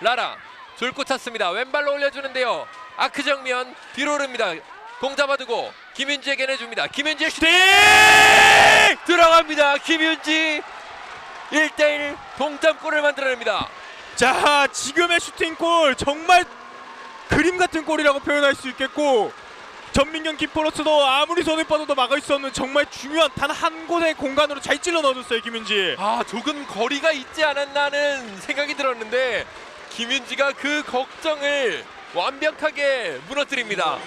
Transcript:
라라 줄고 찼습니다. 왼발로 올려주는데요. 아크 정면 뒤로 오릅니다. 공 잡아두고 김윤지에게 내줍니다. 김윤지의 슈팅 들어갑니다. 김윤지 1대1 동점골을 만들어냅니다. 자 지금의 슈팅골 정말 그림 같은 골이라고 표현할 수 있겠고 전민경 키퍼로서도 아무리 손을 뻗어도 막을 수 없는 정말 중요한 단 한 곳의 공간으로 잘 찔러 넣어줬어요 김윤지 아 조금 거리가 있지 않았나 하는 생각이 들었는데 김윤지가 그 걱정을 완벽하게 무너뜨립니다.